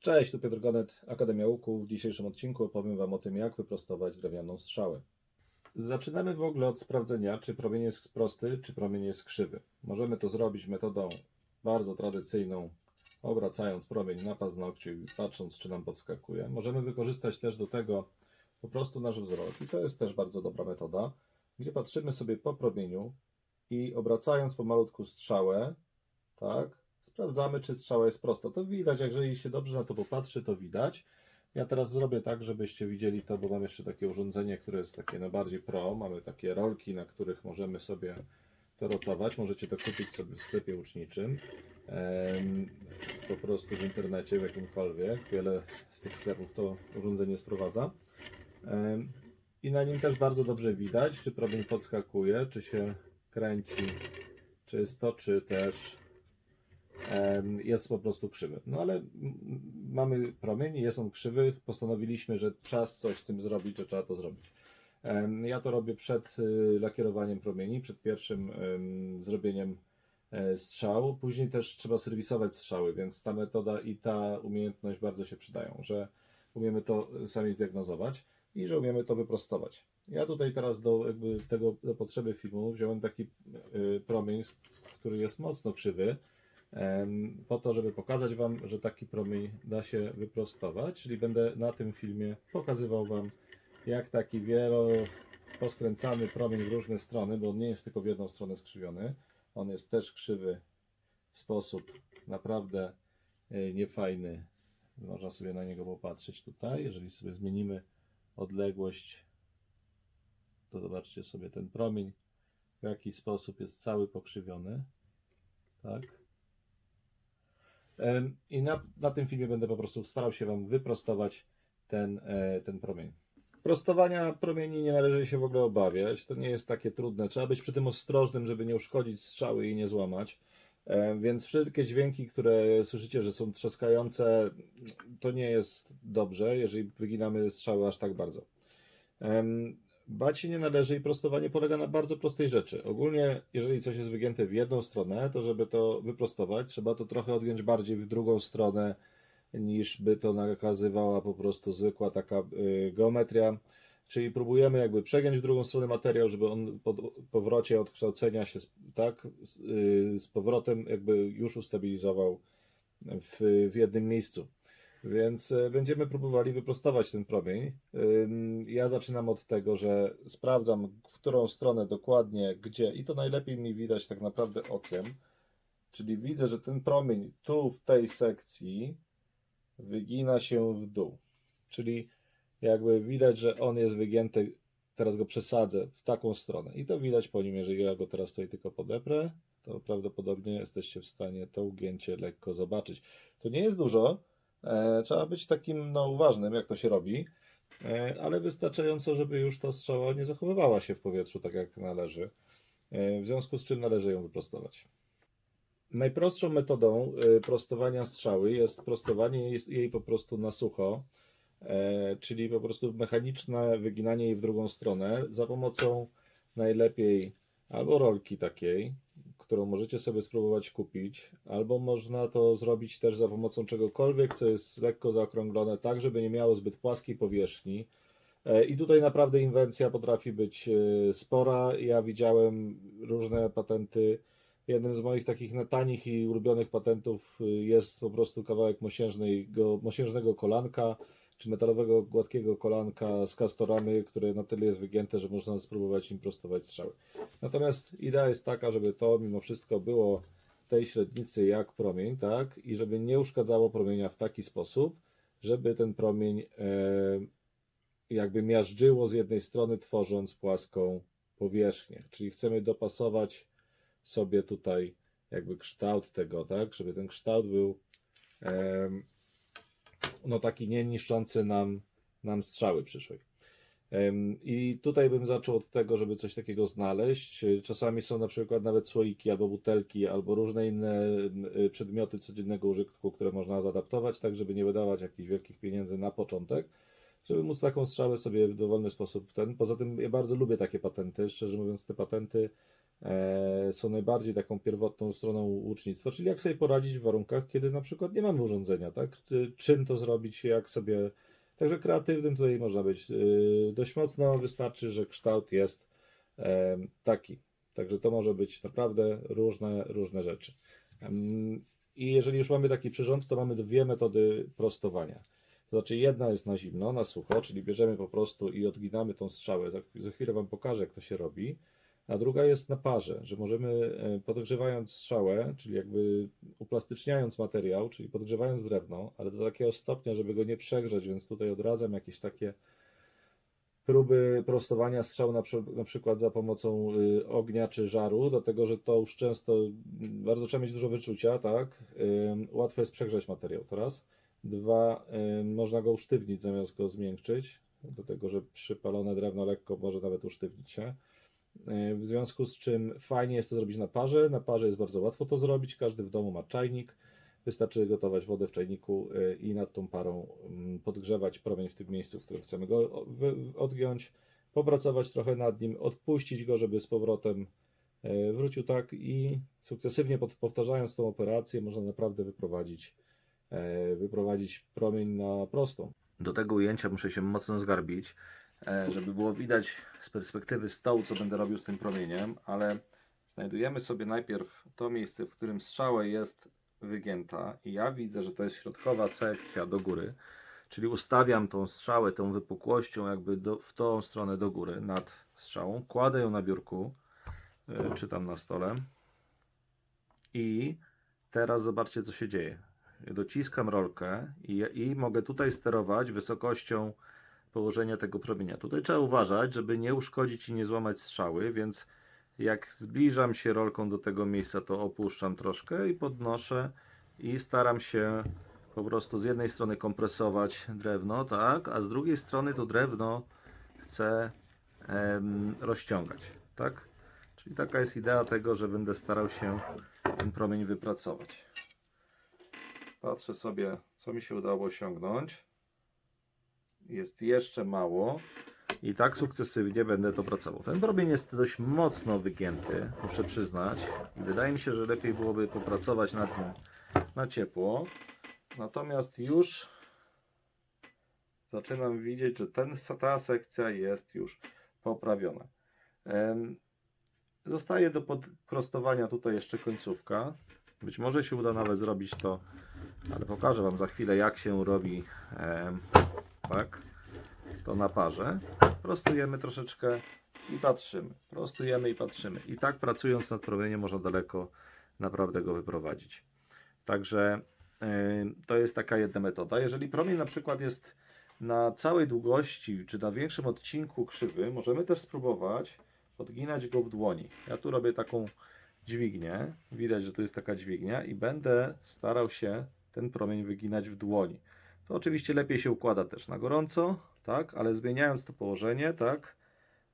Cześć, tu Piotr Gonet, Akademia Łuku. W dzisiejszym odcinku opowiem Wam o tym, jak wyprostować drewnianą strzałę. Zaczynamy w ogóle od sprawdzenia, czy promień jest prosty, czy promień jest krzywy. Możemy to zrobić metodą bardzo tradycyjną, obracając promień na paznokciu i patrząc, czy nam podskakuje. Możemy wykorzystać też do tego po prostu nasz wzrok i to jest też bardzo dobra metoda, gdzie patrzymy sobie po promieniu i obracając pomalutku strzałę, tak, sprawdzamy, czy strzała jest prosta. To widać, jeżeli się dobrze na to popatrzy, to widać. Ja teraz zrobię tak, żebyście widzieli to, bo mam jeszcze takie urządzenie, które jest takie najbardziej pro. Mamy takie rolki, na których możemy sobie to rotować. Możecie to kupić sobie w sklepie łuczniczym. Em, po prostu w internecie, w jakimkolwiek. Wiele z tych sklepów to urządzenie sprowadza. I na nim też bardzo dobrze widać, czy promień podskakuje, czy się kręci, czy czy też jest po prostu krzywy. No ale mamy promień, jest on krzywy, postanowiliśmy, że czas coś z tym zrobić, że trzeba to zrobić. Ja to robię przed y, lakierowaniem promieni, przed pierwszym em, zrobieniem e, strzału. Później też trzeba serwisować strzały, więc ta metoda i ta umiejętność bardzo się przydają, że umiemy to sami zdiagnozować i że umiemy to wyprostować. Ja tutaj teraz do jakby tego do potrzeby filmu wziąłem taki y, promień, który jest mocno krzywy, po to, żeby pokazać Wam, że taki promień da się wyprostować, czyli będę na tym filmie pokazywał Wam, jak taki wielo poskręcany promień w różne strony, bo on nie jest tylko w jedną stronę skrzywiony, on jest też krzywy w sposób naprawdę y, niefajny. Można sobie na niego popatrzeć tutaj. Jeżeli sobie zmienimy odległość, to zobaczcie sobie ten promień, w jaki sposób jest cały pokrzywiony. Tak. I na, na tym filmie będę po prostu starał się Wam wyprostować ten, e, ten promień. Prostowania promieni nie należy się w ogóle obawiać. To nie jest takie trudne. Trzeba być przy tym ostrożnym, żeby nie uszkodzić strzały i nie złamać. Więc wszystkie dźwięki, które słyszycie, że są trzaskające, to nie jest dobrze, jeżeli wyginamy strzały aż tak bardzo. Bać się nie należy i prostowanie polega na bardzo prostej rzeczy. Ogólnie, jeżeli coś jest wygięte w jedną stronę, to żeby to wyprostować, trzeba to trochę odgiąć bardziej w drugą stronę, niż by to nakazywała po prostu zwykła taka y, geometria. Czyli próbujemy jakby przegiąć w drugą stronę materiał, żeby on po powrocie odkształcenia się tak y, z powrotem jakby już ustabilizował w, w jednym miejscu. Więc e, będziemy próbowali wyprostować ten promień. Ja zaczynam od tego, że sprawdzam, w którą stronę dokładnie, gdzie, i to najlepiej mi widać tak naprawdę okiem. Czyli widzę, że ten promień tu w tej sekcji wygina się w dół. Czyli jakby widać, że on jest wygięty, teraz go przesadzę w taką stronę. I to widać po nim, jeżeli ja go teraz tutaj tylko podeprę, to prawdopodobnie jesteście w stanie to ugięcie lekko zobaczyć. To nie jest dużo, trzeba być takim no, uważnym, jak to się robi, e, ale wystarczająco, żeby już ta strzała nie zachowywała się w powietrzu tak jak należy, e, w związku z czym należy ją wyprostować. Najprostszą metodą e, prostowania strzały jest prostowanie jej po prostu na sucho, e, czyli po prostu mechaniczne wyginanie jej w drugą stronę za pomocą najlepiej albo rolki takiej, którą możecie sobie spróbować kupić, albo można to zrobić też za pomocą czegokolwiek, co jest lekko zaokrąglone, tak żeby nie miało zbyt płaskiej powierzchni. E, I tutaj naprawdę inwencja potrafi być e, spora. Ja widziałem różne patenty. Jednym z moich takich tanich i ulubionych patentów y, jest po prostu kawałek mosiężnego kolanka, czy metalowego gładkiego kolanka z kastoramy, które na tyle jest wygięte, że można spróbować im prostować strzały. Natomiast idea jest taka, żeby to mimo wszystko było tej średnicy jak promień, tak? I żeby nie uszkadzało promienia w taki sposób, żeby ten promień e, jakby miażdżyło z jednej strony, tworząc płaską powierzchnię. Czyli chcemy dopasować sobie tutaj jakby kształt tego, tak? Żeby ten kształt był em, no taki nie niszczący nam, nam strzały przyszłej. Em, I tutaj bym zaczął od tego, żeby coś takiego znaleźć. Czasami są na przykład nawet słoiki albo butelki, albo różne inne y, przedmioty codziennego użytku, które można zaadaptować, tak żeby nie wydawać jakichś wielkich pieniędzy na początek, żeby móc taką strzałę sobie w dowolny sposób ten. Poza tym ja bardzo lubię takie patenty. Szczerze mówiąc, te patenty są najbardziej taką pierwotną stroną łucznictwa, czyli jak sobie poradzić w warunkach, kiedy na przykład nie mamy urządzenia, tak? Czy- Czym to zrobić, jak sobie. Także kreatywnym tutaj można być y, dość mocno, wystarczy, że kształt jest e, taki. Także to może być naprawdę różne, różne rzeczy. I jeżeli już mamy taki przyrząd, to mamy dwie metody prostowania. To znaczy jedna jest na zimno, na sucho, czyli bierzemy po prostu i odginamy tą strzałę. Za, za chwilę Wam pokażę, jak to się robi. A druga jest na parze, że możemy e, podgrzewając strzałę, czyli jakby uplastyczniając materiał, czyli podgrzewając drewno, ale do takiego stopnia, żeby go nie przegrzać, więc tutaj odradzam jakieś takie próby prostowania strzał na, na przykład za pomocą y, ognia czy żaru, dlatego że to już często mm, bardzo trzeba mieć dużo wyczucia, tak? Łatwo jest przegrzać materiał, to raz. Dwa, można go usztywnić zamiast go zmiękczyć, dlatego że przypalone drewno lekko może nawet usztywnić się. Y, W związku z czym fajnie jest to zrobić na parze. Na parze jest bardzo łatwo to zrobić. Każdy w domu ma czajnik. Wystarczy gotować wodę w czajniku y, i nad tą parą mm, podgrzewać promień w tym miejscu, w którym chcemy go odgiąć, popracować trochę nad nim, odpuścić go, żeby z powrotem y, wrócił tak i sukcesywnie powtarzając tą operację można naprawdę wyprowadzić, wyprowadzić promień na prostą. Do tego ujęcia muszę się mocno zgarbić, e, żeby było widać z perspektywy stołu, co będę robił z tym promieniem, ale znajdujemy sobie najpierw to miejsce, w którym strzała jest wygięta i ja widzę, że to jest środkowa sekcja do góry, czyli ustawiam tą strzałę tą wypukłością jakby do, w tą stronę do góry nad strzałą, kładę ją na biurku, e, czy tam na stole i teraz zobaczcie co się dzieje. Dociskam rolkę i, i mogę tutaj sterować wysokością położenia tego promienia. Tutaj trzeba uważać, żeby nie uszkodzić i nie złamać strzały, więc jak zbliżam się rolką do tego miejsca, to opuszczam troszkę i podnoszę i staram się po prostu z jednej strony kompresować drewno, tak, a z drugiej strony to drewno chcę em, rozciągać, tak? Czyli taka jest idea tego, że będę starał się ten promień wypracować. Patrzę sobie, co mi się udało osiągnąć. Jest jeszcze mało. I tak sukcesywnie będę to pracował. Ten promień jest dość mocno wygięty, muszę przyznać. I wydaje mi się, że lepiej byłoby popracować nad nim na ciepło. Natomiast już zaczynam widzieć, że ten, ta sekcja jest już poprawiona. Zostaje do podprostowania tutaj jeszcze końcówka. Być może się uda nawet zrobić to, ale pokażę Wam za chwilę, jak się robi tak, to na parze. Prostujemy troszeczkę i patrzymy. Prostujemy i patrzymy. I tak pracując nad promieniem można daleko naprawdę go wyprowadzić. Także yy, to jest taka jedna metoda. Jeżeli promień na przykład jest na całej długości, czy na większym odcinku krzywy, możemy też spróbować odginać go w dłoni. Ja tu robię taką dźwignię. Widać, że tu jest taka dźwignia i będę starał się ten promień wyginać w dłoni. To oczywiście lepiej się układa też na gorąco, tak, ale zmieniając to położenie, tak,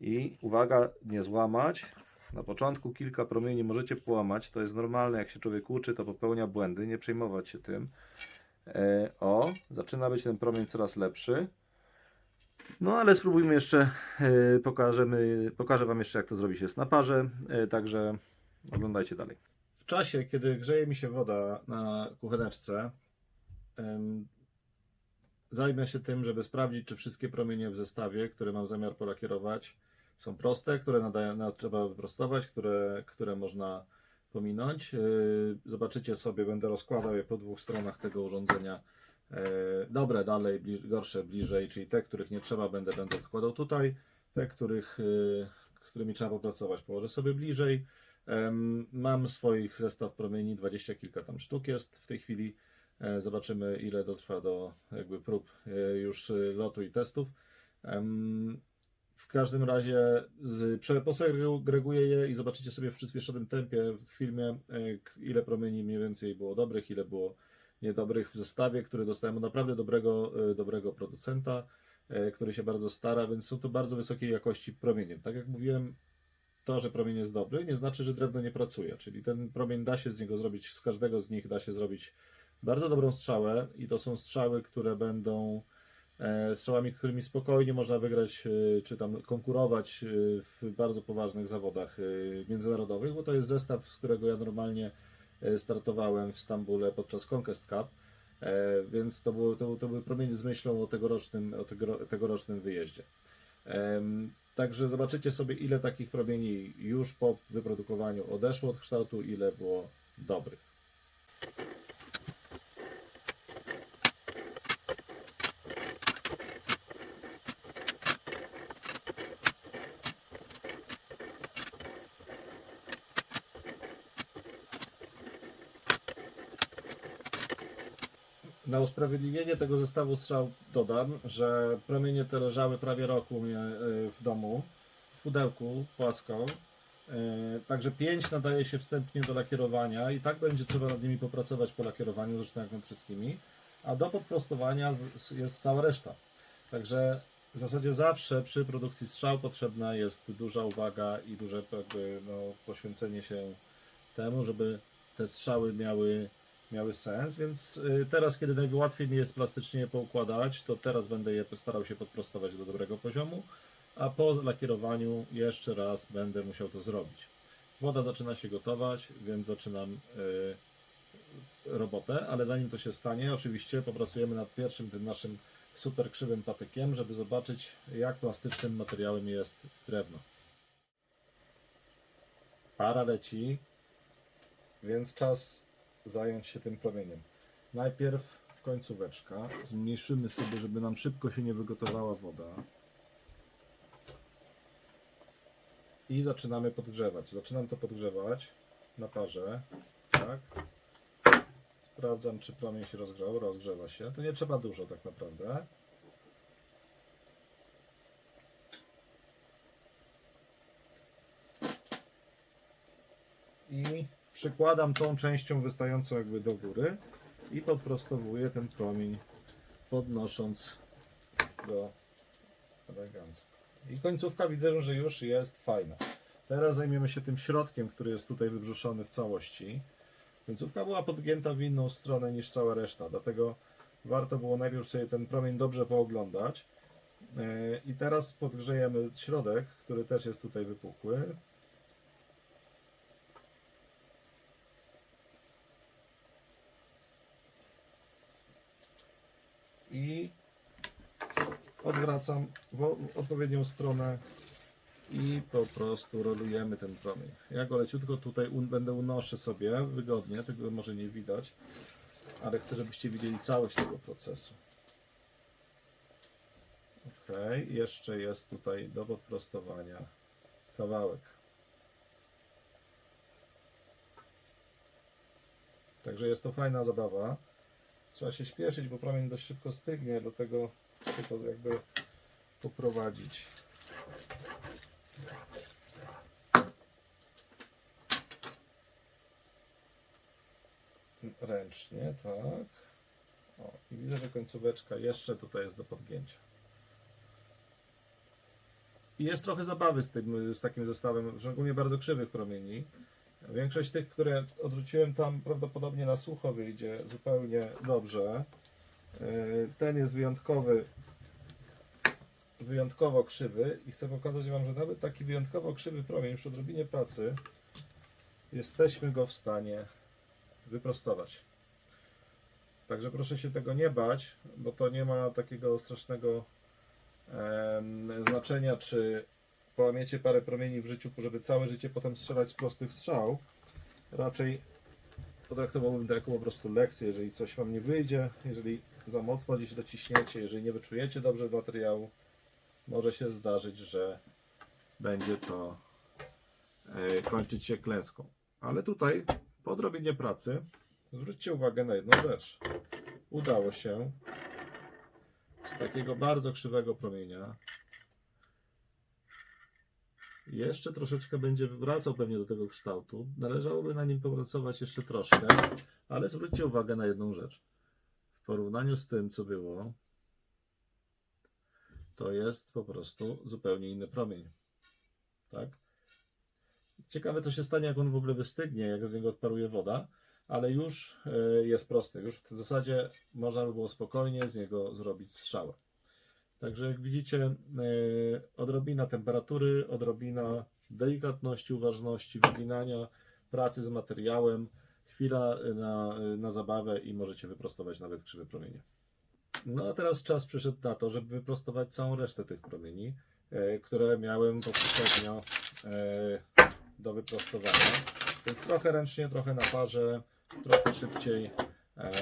i uwaga, nie złamać. Na początku kilka promieni możecie połamać, to jest normalne, jak się człowiek uczy, to popełnia błędy, nie przejmować się tym. E, o, zaczyna być ten promień coraz lepszy. No ale spróbujmy jeszcze, e, pokażemy, pokażę Wam jeszcze jak to zrobić jest na parze, e, także oglądajcie dalej. W czasie, kiedy grzeje mi się woda na kucheneczce, zajmę się tym, żeby sprawdzić, czy wszystkie promienie w zestawie, które mam zamiar polakierować, są proste, które trzeba wyprostować, które, które można pominąć. Yy, Zobaczycie sobie, będę rozkładał je po dwóch stronach tego urządzenia. Yy, Dobre dalej, bliż, gorsze bliżej, czyli te, których nie trzeba, będę, będę odkładał tutaj. Te, których, yy, z którymi trzeba popracować, położę sobie bliżej. Mam swoich zestaw promieni, dwadzieścia kilka tam sztuk jest w tej chwili. E, Zobaczymy, ile to trwa do jakby prób e, już e, lotu i testów. W każdym razie posegreguję je i zobaczycie sobie w przyspieszonym tempie w filmie, ile promieni mniej więcej było dobrych, ile było niedobrych w zestawie, który dostałem od naprawdę dobrego, dobrego producenta, który się bardzo stara, więc są to bardzo wysokiej jakości promienie. Tak jak mówiłem, to, że promień jest dobry, nie znaczy, że drewno nie pracuje. Czyli ten promień da się z niego zrobić, z każdego z nich da się zrobić bardzo dobrą strzałę i to są strzały, które będą e, strzałami, którymi spokojnie można wygrać, e, czy tam konkurować e, w bardzo poważnych zawodach międzynarodowych, bo to jest zestaw, z którego ja normalnie startowałem w Stambule podczas Conquest Cup, więc to, było, to, był- to były promienie z myślą o tegorocznym, o tegoro, tegorocznym wyjeździe. Także zobaczycie sobie, ile takich promieni już po wyprodukowaniu odeszło od kształtu, ile było dobrych. Na usprawiedliwienie tego zestawu strzał dodam, że promienie te leżały prawie roku u mnie y, w domu, w pudełku płasko. Y, Także 5 nadaje się wstępnie do lakierowania i tak będzie trzeba nad nimi popracować po lakierowaniu, zresztą jak nad wszystkimi. A do podprostowania jest cała reszta. Także w zasadzie zawsze przy produkcji strzał potrzebna jest duża uwaga i duże jakby, no, poświęcenie się temu, żeby te strzały miały miały sens, więc y, teraz, kiedy najłatwiej mi jest plastycznie je poukładać, to teraz będę je starał się podprostować do dobrego poziomu, a po lakierowaniu jeszcze raz będę musiał to zrobić. Woda zaczyna się gotować, więc zaczynam y, robotę, ale zanim to się stanie, oczywiście popracujemy nad pierwszym tym naszym super krzywym patykiem, żeby zobaczyć, jak plastycznym materiałem jest drewno. Para leci, więc czas zająć się tym promieniem. Najpierw końcóweczka. Zmniejszymy sobie, żeby nam szybko się nie wygotowała woda. I zaczynamy podgrzewać. Zaczynam to podgrzewać na parze. Tak. Sprawdzam, czy promień się rozgrzał. Rozgrzewa się. To nie trzeba dużo tak naprawdę. i przykładam tą częścią wystającą jakby do góry i podprostowuję ten promień podnosząc go elegancko. I końcówka widzę, że już jest fajna. Teraz zajmiemy się tym środkiem, który jest tutaj wybrzuszony w całości. Końcówka była podgięta w inną stronę niż cała reszta, dlatego warto było najpierw sobie ten promień dobrze pooglądać. Yy, I teraz podgrzejemy środek, który też jest tutaj wypukły. I odwracam w odpowiednią stronę i po prostu rolujemy ten promień. Ja go leciutko tutaj un będę unoszę sobie wygodnie, tego może nie widać, ale chcę, żebyście widzieli całość tego procesu. Ok, jeszcze jest tutaj do podprostowania kawałek. Także jest to fajna zabawa. Trzeba się śpieszyć, bo promień dość szybko stygnie, dlatego to jakby poprowadzić. Ręcznie, tak. O, i widzę, że końcóweczka jeszcze tutaj jest do podgięcia. I jest trochę zabawy z, tym, z takim zestawem, szczególnie bardzo krzywych promieni. Większość tych, które odrzuciłem tam prawdopodobnie na sucho wyjdzie zupełnie dobrze. Yy, Ten jest wyjątkowy, wyjątkowo krzywy i chcę pokazać Wam, że nawet taki wyjątkowo krzywy promień przy odrobinie pracy jesteśmy go w stanie wyprostować. Także proszę się tego nie bać, bo to nie ma takiego strasznego znaczenia, czy połamiecie parę promieni w życiu, żeby całe życie potem strzelać z prostych strzał. Raczej potraktowałbym to jako po prostu lekcję, jeżeli coś Wam nie wyjdzie, jeżeli za mocno gdzieś dociśniecie, jeżeli nie wyczujecie dobrze materiału, może się zdarzyć, że będzie to e, kończyć się klęską. Ale tutaj po odrobinie pracy zwróćcie uwagę na jedną rzecz. Udało się z takiego bardzo krzywego promienia jeszcze troszeczkę będzie wracał pewnie do tego kształtu. Należałoby na nim popracować jeszcze troszkę, ale zwróćcie uwagę na jedną rzecz. W porównaniu z tym, co było, to jest po prostu zupełnie inny promień. Tak? Ciekawe, co się stanie, jak on w ogóle wystygnie, jak z niego odparuje woda, ale już e, jest prosty. Już w zasadzie można by było spokojnie z niego zrobić strzałę. Także jak widzicie, e, odrobina temperatury, odrobina delikatności, uważności, wyginania, pracy z materiałem, chwila na, na zabawę i możecie wyprostować nawet krzywe promienie. No a teraz czas przyszedł na to, żeby wyprostować całą resztę tych promieni, e, które miałem poprzednio e, do wyprostowania. Więc trochę ręcznie, trochę na parze, trochę szybciej e,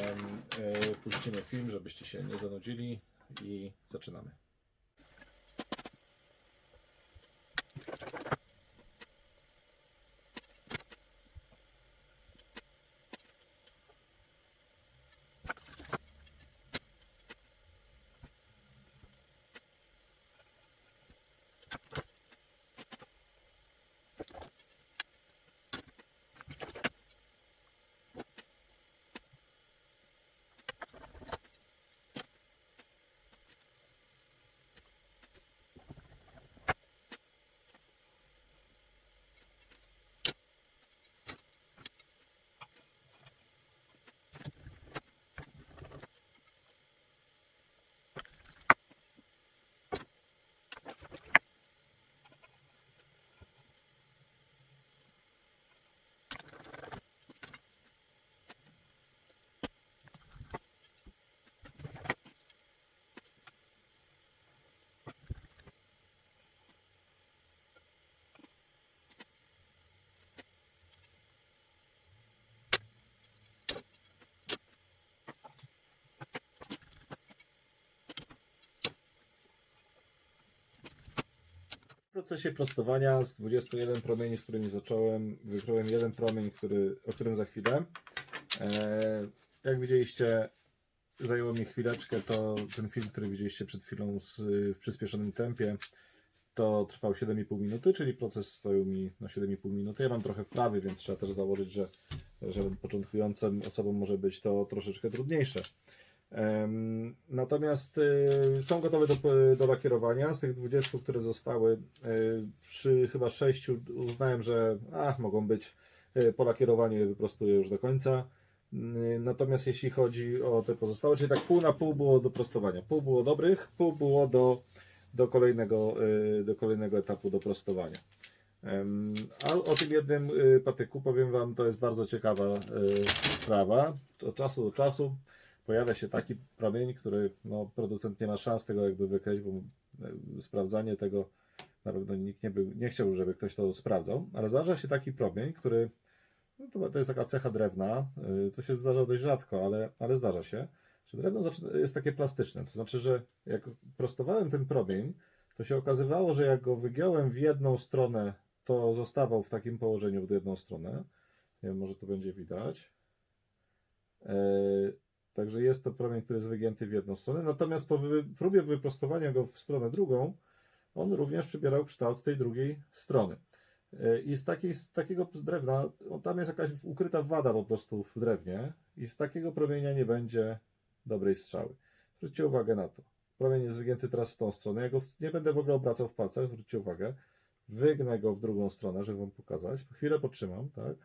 puścimy film, żebyście się nie zanudzili i zaczynamy. Procesie prostowania z 21 promieni, z którymi zacząłem, wykryłem jeden promień, który, o którym za chwilę. E, jak widzieliście, zajęło mi chwileczkę, to ten film, który widzieliście przed chwilą z, w przyspieszonym tempie, to trwał 7,5 minuty, czyli proces zajął mi no, 7,5 minuty. Ja mam trochę wprawy, więc trzeba też założyć, że, że początkującym osobom może być to troszeczkę trudniejsze. Natomiast y, są gotowe do, do lakierowania. Z tych 20, które zostały, y, przy chyba 6 uznałem, że a, mogą być y, po lakierowaniu je wyprostuję już do końca. Natomiast jeśli chodzi o te pozostałe, czyli tak pół na pół było do prostowania. Pół było dobrych, pół było do, do, kolejnego, do kolejnego etapu do prostowania. A o tym jednym patyku powiem Wam, to jest bardzo ciekawa sprawa. Od czasu do czasu pojawia się taki promień, który no, producent nie ma szans tego jakby wykryć, bo e, sprawdzanie tego na pewno nikt nie, był, nie chciał, żeby ktoś to sprawdzał, ale zdarza się taki promień, który no to, to jest taka cecha drewna, y, to się zdarza dość rzadko, ale, ale zdarza się, że drewno jest takie plastyczne, to znaczy, że jak prostowałem ten promień, to się okazywało, że jak go wygiąłem w jedną stronę, to zostawał w takim położeniu w jedną stronę. Nie wiem, może to będzie widać. Także jest to promień, który jest wygięty w jedną stronę. Natomiast po wy, próbie wyprostowania go w stronę drugą, on również przybierał kształt tej drugiej strony. E, I z, takiej, z takiego drewna, tam jest jakaś ukryta wada po prostu w drewnie, i z takiego promienia nie będzie dobrej strzały. Zwróćcie uwagę na to. Promień jest wygięty teraz w tą stronę. Ja go nie będę w ogóle obracał w palcach, zwróćcie uwagę. Wygnę go w drugą stronę, żeby Wam pokazać. Chwilę potrzymam, tak?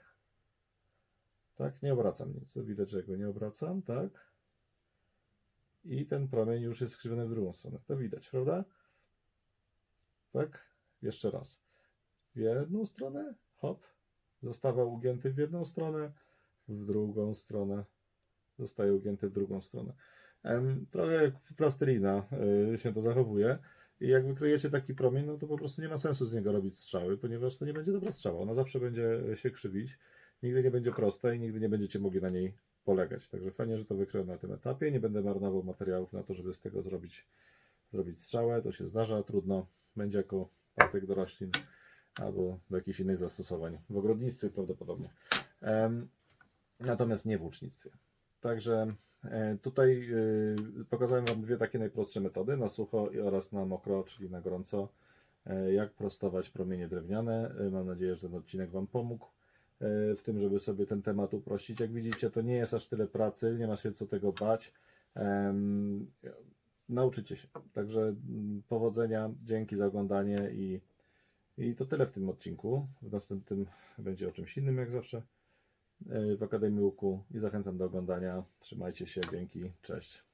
Tak, nie obracam nic. Widać, że go nie obracam, tak? I ten promień już jest skrzywiony w drugą stronę. To widać, prawda? Tak? Jeszcze raz. W jedną stronę, hop, zostawał ugięty w jedną stronę, w drugą stronę, zostaje ugięty w drugą stronę. Trochę jak plastelina y, się to zachowuje. I jak wykryjecie taki promień, no to po prostu nie ma sensu z niego robić strzały, ponieważ to nie będzie dobra strzała. Ona zawsze będzie się krzywić, nigdy nie będzie prosta i nigdy nie będziecie mogli na niej polegać. Także fajnie, że to wykryłem na tym etapie. Nie będę marnował materiałów na to, żeby z tego zrobić, zrobić strzałę. To się zdarza, trudno. Będzie jako patyk do roślin albo do jakichś innych zastosowań. W ogrodnictwie prawdopodobnie. Natomiast nie w łucznictwie. Także e, tutaj e, pokazałem Wam dwie takie najprostsze metody, na sucho oraz na mokro, czyli na gorąco, e, jak prostować promienie drewniane. Mam nadzieję, że ten odcinek Wam pomógł w tym, żeby sobie ten temat uprościć. Jak widzicie, to nie jest aż tyle pracy, nie ma się co tego bać. Nauczycie się. Także mm, powodzenia, dzięki za oglądanie i, i to tyle w tym odcinku. W następnym będzie o czymś innym, jak zawsze e, w Akademii Łuku i zachęcam do oglądania. Trzymajcie się, dzięki, cześć.